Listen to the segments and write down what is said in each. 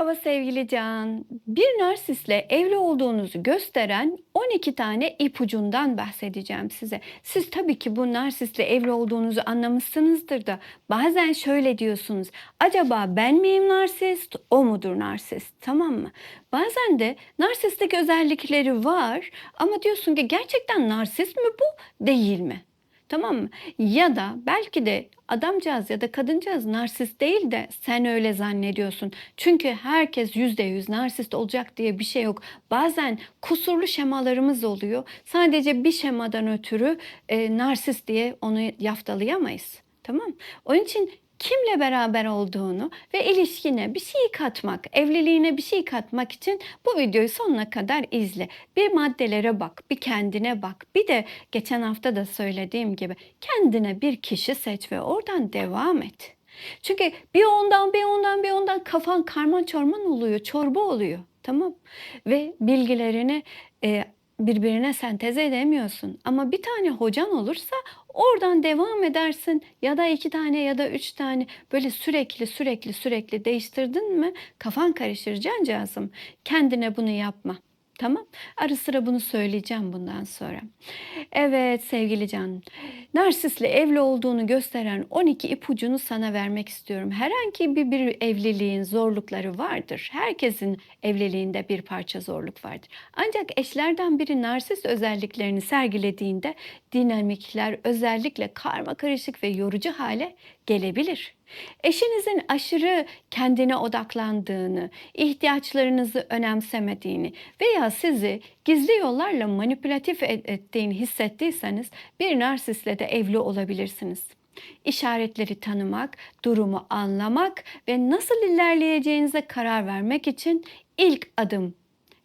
Merhaba sevgili Can. Bir narsistle evli olduğunuzu gösteren 12 tane ipucundan bahsedeceğim size. Siz tabii ki bu narsistle evli olduğunuzu anlamışsınızdır da bazen şöyle diyorsunuz. Acaba ben miyim narsist, o mudur narsist? Tamam mı? Bazen de narsistik özellikleri var ama diyorsun ki gerçekten narsist mi bu, değil mi? Tamam mı? Ya da belki de adamcağız ya da kadıncağız narsist değil de sen öyle zannediyorsun. Çünkü herkes yüzde yüz narsist olacak diye bir şey yok. Bazen kusurlu şemalarımız oluyor. Sadece bir şemadan ötürü e, narsist diye onu yaftalayamayız. Tamam. Onun için kimle beraber olduğunu ve ilişkine bir şey katmak, evliliğine bir şey katmak için bu videoyu sonuna kadar izle. Bir maddelere bak, bir kendine bak. Bir de geçen hafta da söylediğim gibi kendine bir kişi seç ve oradan devam et. Çünkü bir ondan bir ondan bir ondan kafan karman çorman oluyor, çorba oluyor. Tamam. Ve bilgilerini e, birbirine senteze edemiyorsun. Ama bir tane hocan olursa oradan devam edersin ya da iki tane ya da üç tane böyle sürekli sürekli sürekli değiştirdin mi kafan karışır cancağızım. Kendine bunu yapma. Tamam. Ara sıra bunu söyleyeceğim bundan sonra. Evet sevgili Can. Narsisle evli olduğunu gösteren 12 ipucunu sana vermek istiyorum. Herhangi bir, bir evliliğin zorlukları vardır. Herkesin evliliğinde bir parça zorluk vardır. Ancak eşlerden biri narsist özelliklerini sergilediğinde dinamikler özellikle karma karışık ve yorucu hale gelebilir. Eşinizin aşırı kendine odaklandığını, ihtiyaçlarınızı önemsemediğini veya sizi gizli yollarla manipülatif ettiğini hissettiyseniz bir narsistle de evli olabilirsiniz. İşaretleri tanımak, durumu anlamak ve nasıl ilerleyeceğinize karar vermek için ilk adım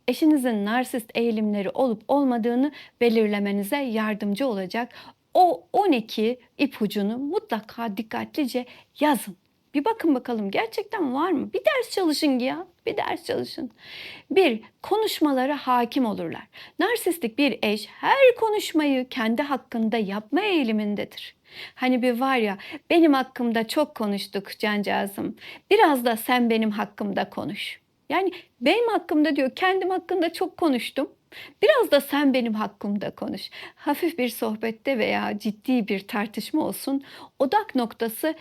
eşinizin narsist eğilimleri olup olmadığını belirlemenize yardımcı olacak o 12 ipucunu mutlaka dikkatlice yazın. Bir bakın bakalım gerçekten var mı? Bir ders çalışın ya. Bir ders çalışın. Bir, konuşmalara hakim olurlar. Narsistik bir eş her konuşmayı kendi hakkında yapma eğilimindedir. Hani bir var ya benim hakkımda çok konuştuk cancağızım. Biraz da sen benim hakkımda konuş. Yani benim hakkımda diyor kendim hakkında çok konuştum. Biraz da sen benim hakkımda konuş. Hafif bir sohbette veya ciddi bir tartışma olsun. Odak noktası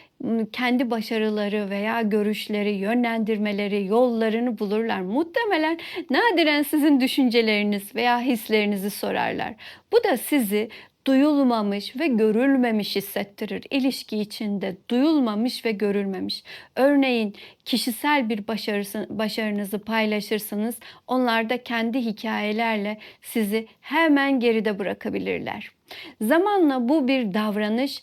kendi başarıları veya görüşleri, yönlendirmeleri, yollarını bulurlar. Muhtemelen nadiren sizin düşünceleriniz veya hislerinizi sorarlar. Bu da sizi duyulmamış ve görülmemiş hissettirir. İlişki içinde duyulmamış ve görülmemiş. Örneğin kişisel bir başarısı, başarınızı paylaşırsınız. Onlar da kendi hikayelerle sizi hemen geride bırakabilirler. Zamanla bu bir davranış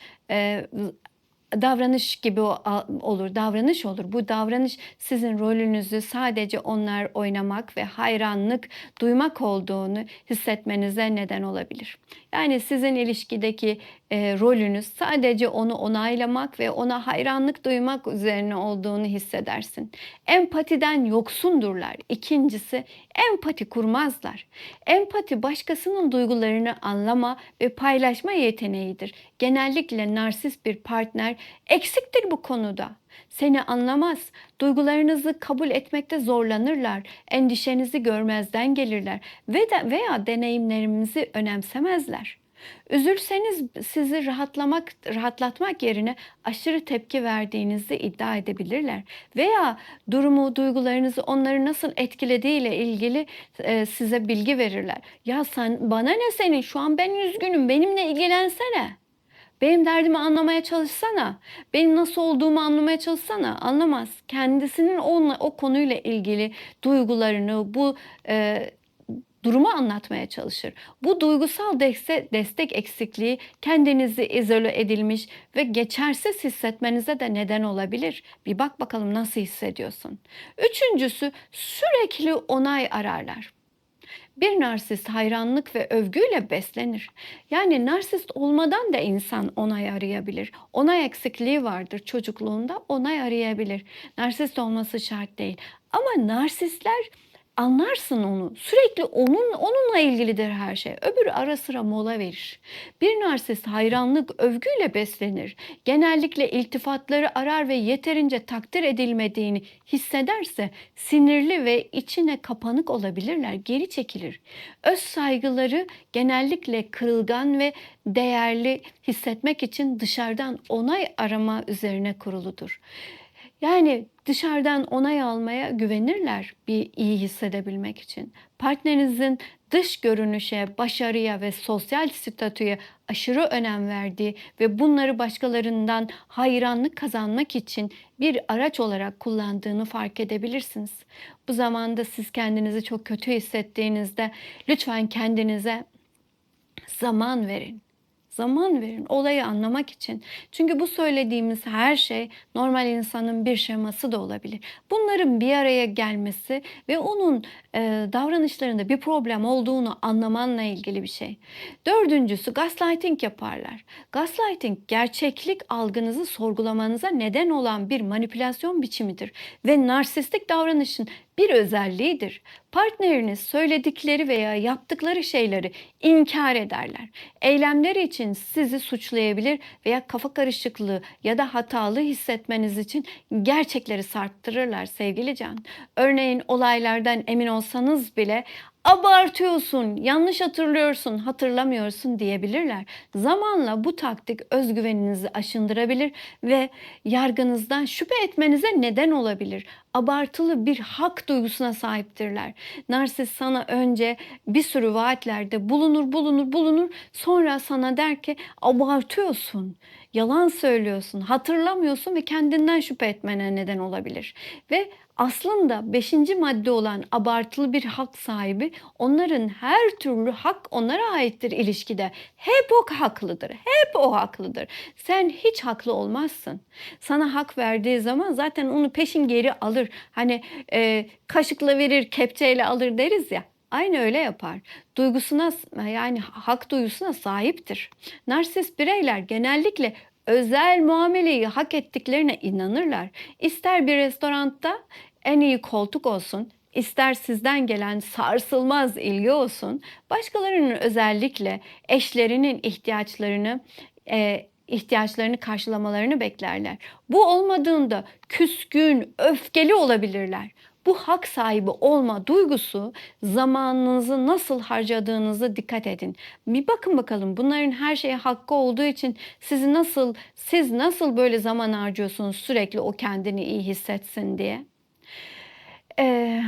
davranış gibi olur, davranış olur. Bu davranış sizin rolünüzü sadece onlar oynamak ve hayranlık duymak olduğunu hissetmenize neden olabilir. Yani sizin ilişkideki e, rolünüz sadece onu onaylamak ve ona hayranlık duymak üzerine olduğunu hissedersin. Empatiden yoksundurlar. İkincisi empati kurmazlar. Empati başkasının duygularını anlama ve paylaşma yeteneğidir. Genellikle narsist bir partner eksiktir bu konuda. Seni anlamaz, duygularınızı kabul etmekte zorlanırlar, endişenizi görmezden gelirler ve de veya deneyimlerimizi önemsemezler. Üzülseniz sizi rahatlamak, rahatlatmak yerine aşırı tepki verdiğinizi iddia edebilirler. Veya durumu, duygularınızı onları nasıl etkilediğiyle ilgili e, size bilgi verirler. Ya sen bana ne senin şu an ben üzgünüm benimle ilgilensene. Benim derdimi anlamaya çalışsana. Benim nasıl olduğumu anlamaya çalışsana. Anlamaz. Kendisinin onunla, o konuyla ilgili duygularını, bu e, durumu anlatmaya çalışır. Bu duygusal destek, destek eksikliği kendinizi izole edilmiş ve geçersiz hissetmenize de neden olabilir. Bir bak bakalım nasıl hissediyorsun. Üçüncüsü sürekli onay ararlar. Bir narsist hayranlık ve övgüyle beslenir. Yani narsist olmadan da insan onay arayabilir. Onay eksikliği vardır çocukluğunda onay arayabilir. Narsist olması şart değil. Ama narsistler Anlarsın onu. Sürekli onun onunla ilgilidir her şey. Öbürü ara sıra mola verir. Bir narsist hayranlık, övgüyle beslenir. Genellikle iltifatları arar ve yeterince takdir edilmediğini hissederse sinirli ve içine kapanık olabilirler, geri çekilir. Öz saygıları genellikle kırılgan ve değerli hissetmek için dışarıdan onay arama üzerine kuruludur. Yani dışarıdan onay almaya güvenirler bir iyi hissedebilmek için. Partnerinizin dış görünüşe, başarıya ve sosyal statüye aşırı önem verdiği ve bunları başkalarından hayranlık kazanmak için bir araç olarak kullandığını fark edebilirsiniz. Bu zamanda siz kendinizi çok kötü hissettiğinizde lütfen kendinize zaman verin. Zaman verin olayı anlamak için. Çünkü bu söylediğimiz her şey normal insanın bir şeması da olabilir. Bunların bir araya gelmesi ve onun e, davranışlarında bir problem olduğunu anlamanla ilgili bir şey. Dördüncüsü gaslighting yaparlar. Gaslighting gerçeklik algınızı sorgulamanıza neden olan bir manipülasyon biçimidir ve narsistik davranışın bir özelliğidir. Partneriniz söyledikleri veya yaptıkları şeyleri inkar ederler. Eylemleri için sizi suçlayabilir veya kafa karışıklığı ya da hatalı hissetmeniz için gerçekleri sarttırırlar sevgili Can. Örneğin olaylardan emin olsanız bile abartıyorsun, yanlış hatırlıyorsun, hatırlamıyorsun diyebilirler. Zamanla bu taktik özgüveninizi aşındırabilir ve yargınızdan şüphe etmenize neden olabilir. Abartılı bir hak duygusuna sahiptirler. Narsist sana önce bir sürü vaatlerde bulunur, bulunur, bulunur. Sonra sana der ki abartıyorsun, yalan söylüyorsun, hatırlamıyorsun ve kendinden şüphe etmene neden olabilir. Ve aslında beşinci madde olan abartılı bir hak sahibi onların her türlü hak onlara aittir ilişkide. Hep o haklıdır. Hep o haklıdır. Sen hiç haklı olmazsın. Sana hak verdiği zaman zaten onu peşin geri alır. Hani e, kaşıkla verir, kepçeyle alır deriz ya. Aynı öyle yapar. Duygusuna yani hak duygusuna sahiptir. Narsist bireyler genellikle özel muameleyi hak ettiklerine inanırlar. İster bir restoranda en iyi koltuk olsun, ister sizden gelen sarsılmaz ilgi olsun, başkalarının özellikle eşlerinin ihtiyaçlarını e, ihtiyaçlarını karşılamalarını beklerler. Bu olmadığında küskün, öfkeli olabilirler. Bu hak sahibi olma duygusu zamanınızı nasıl harcadığınızı dikkat edin. Bir bakın bakalım bunların her şeye hakkı olduğu için sizi nasıl siz nasıl böyle zaman harcıyorsunuz sürekli o kendini iyi hissetsin diye. Ee,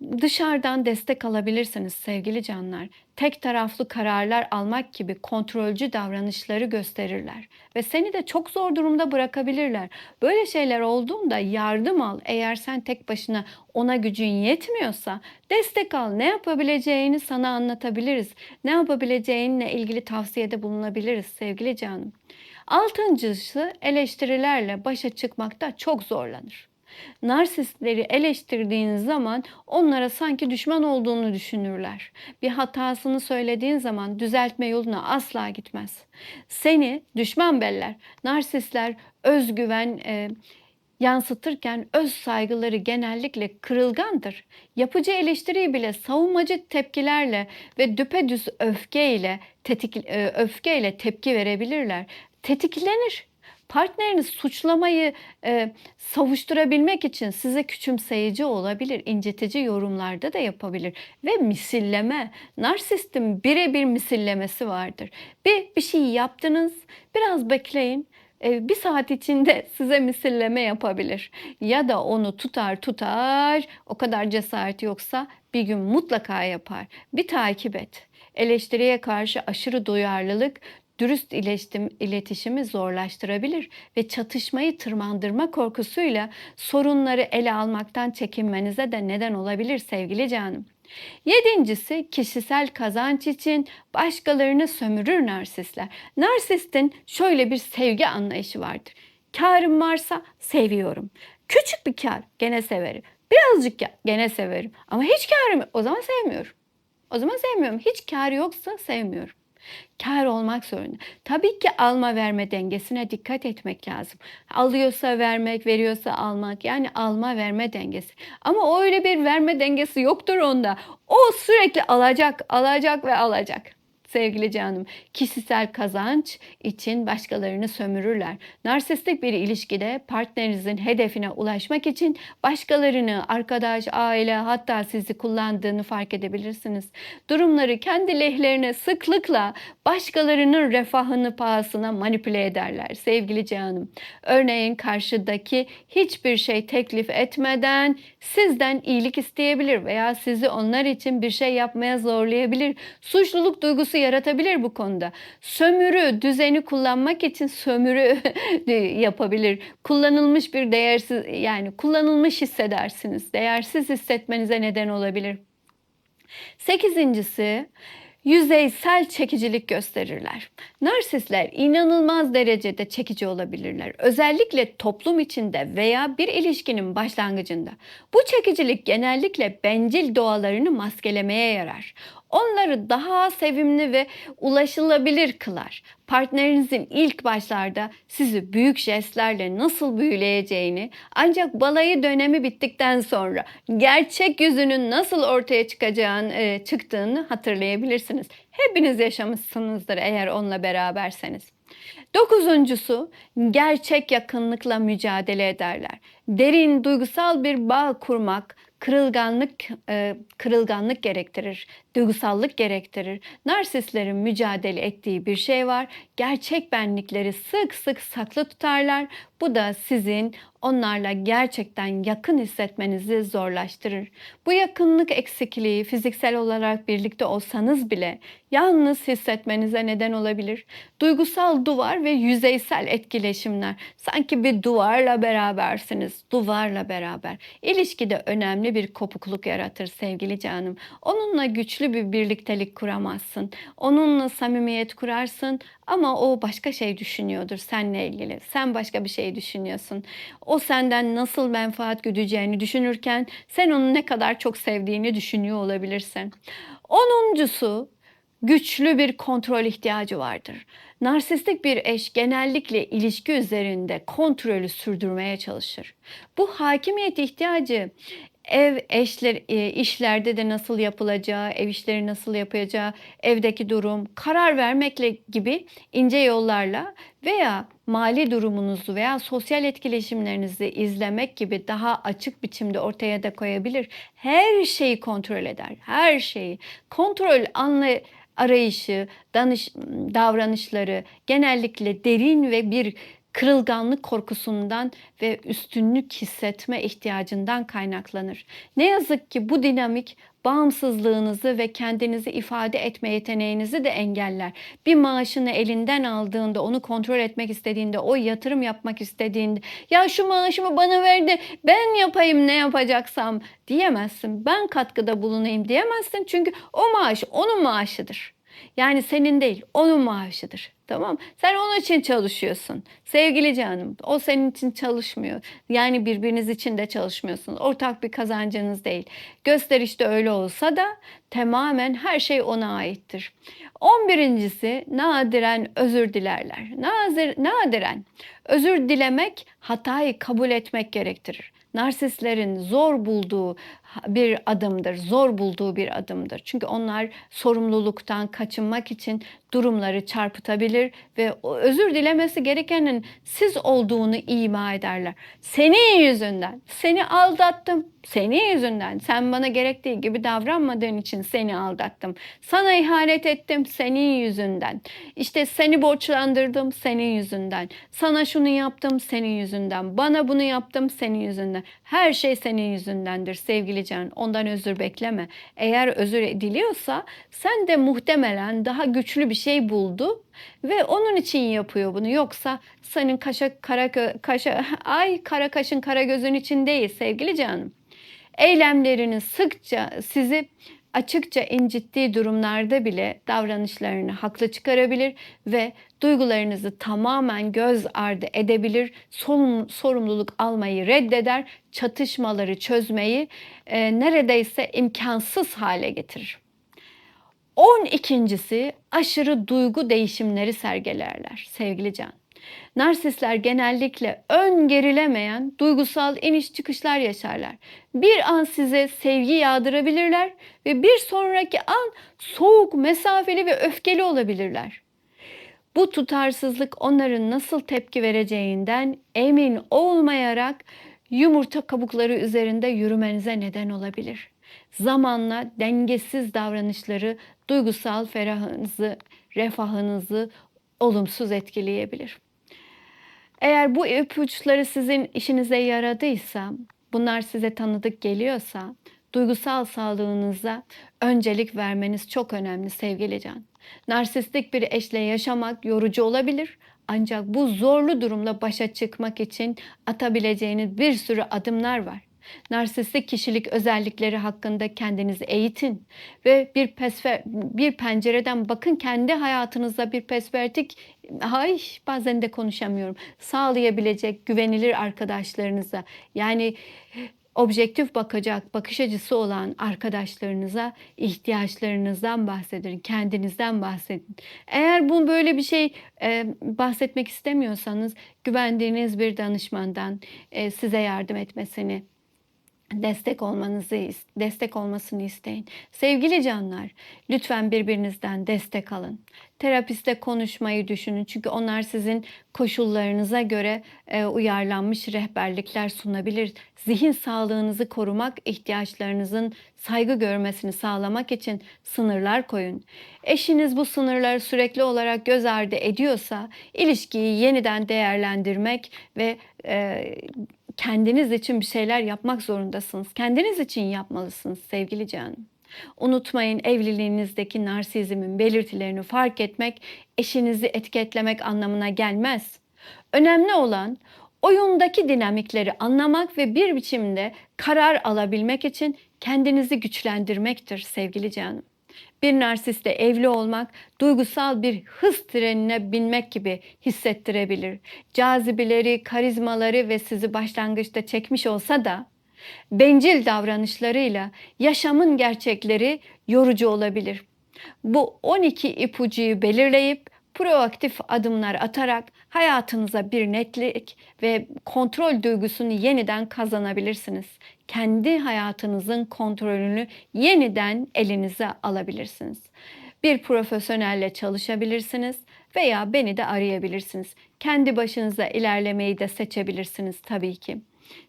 dışarıdan destek alabilirsiniz sevgili canlar. Tek taraflı kararlar almak gibi kontrolcü davranışları gösterirler ve seni de çok zor durumda bırakabilirler. Böyle şeyler olduğunda yardım al. Eğer sen tek başına ona gücün yetmiyorsa destek al. Ne yapabileceğini sana anlatabiliriz. Ne yapabileceğinle ilgili tavsiyede bulunabiliriz sevgili canım. Altıncısı eleştirilerle başa çıkmakta çok zorlanır. Narsistleri eleştirdiğin zaman onlara sanki düşman olduğunu düşünürler. Bir hatasını söylediğin zaman düzeltme yoluna asla gitmez. Seni düşman beller. Narsistler özgüven e, yansıtırken öz saygıları genellikle kırılgandır. Yapıcı eleştiriyi bile savunmacı tepkilerle ve düpedüz öfkeyle tetik, e, öfkeyle tepki verebilirler. Tetiklenir partneriniz suçlamayı e, savuşturabilmek için size küçümseyici olabilir, incitici yorumlarda da yapabilir. Ve misilleme, narsistin birebir misillemesi vardır. Bir, bir şey yaptınız, biraz bekleyin, e, bir saat içinde size misilleme yapabilir. Ya da onu tutar tutar, o kadar cesaret yoksa bir gün mutlaka yapar. Bir takip et. Eleştiriye karşı aşırı duyarlılık dürüst iletişim, iletişimi zorlaştırabilir ve çatışmayı tırmandırma korkusuyla sorunları ele almaktan çekinmenize de neden olabilir sevgili canım. Yedincisi kişisel kazanç için başkalarını sömürür narsistler. Narsistin şöyle bir sevgi anlayışı vardır. Karım varsa seviyorum. Küçük bir kar gene severim. Birazcık kar gene severim. Ama hiç karım o zaman sevmiyorum. O zaman sevmiyorum. Hiç kar yoksa sevmiyorum. Kâr olmak zorunda. Tabii ki alma verme dengesine dikkat etmek lazım. Alıyorsa vermek, veriyorsa almak. Yani alma verme dengesi. Ama öyle bir verme dengesi yoktur onda. O sürekli alacak, alacak ve alacak. Sevgili canım, kişisel kazanç için başkalarını sömürürler. Narsistik bir ilişkide partnerinizin hedefine ulaşmak için başkalarını, arkadaş, aile hatta sizi kullandığını fark edebilirsiniz. Durumları kendi lehlerine sıklıkla başkalarının refahını pahasına manipüle ederler sevgili canım. Örneğin karşıdaki hiçbir şey teklif etmeden sizden iyilik isteyebilir veya sizi onlar için bir şey yapmaya zorlayabilir. Suçluluk duygusu yaratabilir bu konuda. Sömürü düzeni kullanmak için sömürü yapabilir. Kullanılmış bir değersiz yani kullanılmış hissedersiniz. Değersiz hissetmenize neden olabilir. Sekizincisi yüzeysel çekicilik gösterirler. Narsistler inanılmaz derecede çekici olabilirler. Özellikle toplum içinde veya bir ilişkinin başlangıcında. Bu çekicilik genellikle bencil doğalarını maskelemeye yarar. Onları daha sevimli ve ulaşılabilir kılar. Partnerinizin ilk başlarda sizi büyük jestlerle nasıl büyüleyeceğini ancak balayı dönemi bittikten sonra gerçek yüzünün nasıl ortaya çıkacağını, e, çıktığını hatırlayabilirsiniz. Hepiniz yaşamışsınızdır eğer onunla beraberseniz. Dokuzuncusu gerçek yakınlıkla mücadele ederler. Derin duygusal bir bağ kurmak kırılganlık e, kırılganlık gerektirir, duygusallık gerektirir. Narsistlerin mücadele ettiği bir şey var. Gerçek benlikleri sık sık saklı tutarlar. Bu da sizin onlarla gerçekten yakın hissetmenizi zorlaştırır. Bu yakınlık eksikliği fiziksel olarak birlikte olsanız bile yalnız hissetmenize neden olabilir. Duygusal duvar ve yüzeysel etkileşimler. Sanki bir duvarla berabersiniz. Duvarla beraber. İlişkide önemli bir kopukluk yaratır sevgili canım. Onunla güçlü bir birliktelik kuramazsın. Onunla samimiyet kurarsın ama o başka şey düşünüyordur seninle ilgili. Sen başka bir şey düşünüyorsun. O senden nasıl menfaat güdeceğini düşünürken sen onu ne kadar çok sevdiğini düşünüyor olabilirsin. Onuncusu güçlü bir kontrol ihtiyacı vardır. Narsistik bir eş genellikle ilişki üzerinde kontrolü sürdürmeye çalışır. Bu hakimiyet ihtiyacı ev eşler e, işlerde de nasıl yapılacağı, ev işleri nasıl yapacağı, evdeki durum, karar vermekle gibi ince yollarla veya mali durumunuzu veya sosyal etkileşimlerinizi izlemek gibi daha açık biçimde ortaya da koyabilir. Her şeyi kontrol eder. Her şeyi. Kontrol anlı arayışı, danış, davranışları genellikle derin ve bir kırılganlık korkusundan ve üstünlük hissetme ihtiyacından kaynaklanır. Ne yazık ki bu dinamik bağımsızlığınızı ve kendinizi ifade etme yeteneğinizi de engeller. Bir maaşını elinden aldığında, onu kontrol etmek istediğinde, o yatırım yapmak istediğinde, ya şu maaşımı bana verdi, ben yapayım ne yapacaksam diyemezsin. Ben katkıda bulunayım diyemezsin. Çünkü o maaş onun maaşıdır. Yani senin değil, onun maaşıdır. Tamam Sen onun için çalışıyorsun. Sevgili canım, o senin için çalışmıyor. Yani birbiriniz için de çalışmıyorsunuz. Ortak bir kazancınız değil. Gösterişte öyle olsa da tamamen her şey ona aittir. On birincisi nadiren özür dilerler. Nazir, nadiren özür dilemek hatayı kabul etmek gerektirir narsistlerin zor bulduğu bir adımdır. Zor bulduğu bir adımdır. Çünkü onlar sorumluluktan kaçınmak için durumları çarpıtabilir ve özür dilemesi gerekenin siz olduğunu ima ederler. Senin yüzünden, seni aldattım, senin yüzünden, sen bana gerektiği gibi davranmadığın için seni aldattım. Sana ihanet ettim senin yüzünden. İşte seni borçlandırdım senin yüzünden. Sana şunu yaptım senin yüzünden. Bana bunu yaptım senin yüzünden. Her şey senin yüzündendir sevgili can. Ondan özür bekleme. Eğer özür ediliyorsa sen de muhtemelen daha güçlü bir şey buldu ve onun için yapıyor bunu. Yoksa senin kaşa kara kaşa ay kara kaşın kara gözün için değil sevgili canım. Eylemlerini sıkça sizi açıkça incittiği durumlarda bile davranışlarını haklı çıkarabilir ve duygularınızı tamamen göz ardı edebilir, sorumluluk almayı reddeder, çatışmaları çözmeyi e, neredeyse imkansız hale getirir. 12.si aşırı duygu değişimleri sergilerler sevgili Can. Narsistler genellikle ön gerilemeyen duygusal iniş çıkışlar yaşarlar. Bir an size sevgi yağdırabilirler ve bir sonraki an soğuk, mesafeli ve öfkeli olabilirler. Bu tutarsızlık onların nasıl tepki vereceğinden emin olmayarak yumurta kabukları üzerinde yürümenize neden olabilir. Zamanla dengesiz davranışları duygusal ferahınızı, refahınızı olumsuz etkileyebilir. Eğer bu ipuçları sizin işinize yaradıysa, bunlar size tanıdık geliyorsa, duygusal sağlığınıza öncelik vermeniz çok önemli sevgili Can. Narsistik bir eşle yaşamak yorucu olabilir. Ancak bu zorlu durumla başa çıkmak için atabileceğiniz bir sürü adımlar var. Narsistik kişilik özellikleri hakkında kendinizi eğitin ve bir pesfe, bir pencereden bakın kendi hayatınızda bir perspektif ay bazen de konuşamıyorum sağlayabilecek güvenilir arkadaşlarınıza yani objektif bakacak bakış açısı olan arkadaşlarınıza ihtiyaçlarınızdan bahsedin, kendinizden bahsedin. Eğer bu böyle bir şey e, bahsetmek istemiyorsanız güvendiğiniz bir danışmandan e, size yardım etmesini destek olmanızı destek olmasını isteyin. Sevgili canlar, lütfen birbirinizden destek alın. Terapiste konuşmayı düşünün çünkü onlar sizin koşullarınıza göre e, uyarlanmış rehberlikler sunabilir. Zihin sağlığınızı korumak, ihtiyaçlarınızın saygı görmesini sağlamak için sınırlar koyun. Eşiniz bu sınırları sürekli olarak göz ardı ediyorsa ilişkiyi yeniden değerlendirmek ve e, kendiniz için bir şeyler yapmak zorundasınız. Kendiniz için yapmalısınız sevgili canım. Unutmayın evliliğinizdeki narsizmin belirtilerini fark etmek eşinizi etiketlemek anlamına gelmez. Önemli olan oyundaki dinamikleri anlamak ve bir biçimde karar alabilmek için kendinizi güçlendirmektir sevgili canım. Bir narsistle evli olmak duygusal bir hız trenine binmek gibi hissettirebilir. Cazibeleri, karizmaları ve sizi başlangıçta çekmiş olsa da bencil davranışlarıyla yaşamın gerçekleri yorucu olabilir. Bu 12 ipucuyu belirleyip proaktif adımlar atarak hayatınıza bir netlik ve kontrol duygusunu yeniden kazanabilirsiniz. Kendi hayatınızın kontrolünü yeniden elinize alabilirsiniz. Bir profesyonelle çalışabilirsiniz veya beni de arayabilirsiniz. Kendi başınıza ilerlemeyi de seçebilirsiniz tabii ki.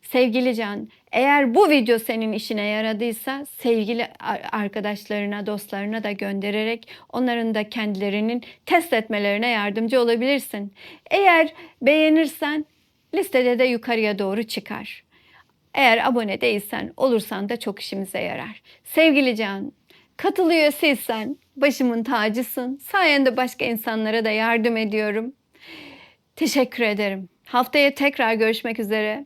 Sevgili Can, eğer bu video senin işine yaradıysa sevgili arkadaşlarına, dostlarına da göndererek onların da kendilerinin test etmelerine yardımcı olabilirsin. Eğer beğenirsen listede de yukarıya doğru çıkar. Eğer abone değilsen olursan da çok işimize yarar. Sevgili Can, katıl üyesiysen başımın tacısın. Sayende başka insanlara da yardım ediyorum. Teşekkür ederim. Haftaya tekrar görüşmek üzere.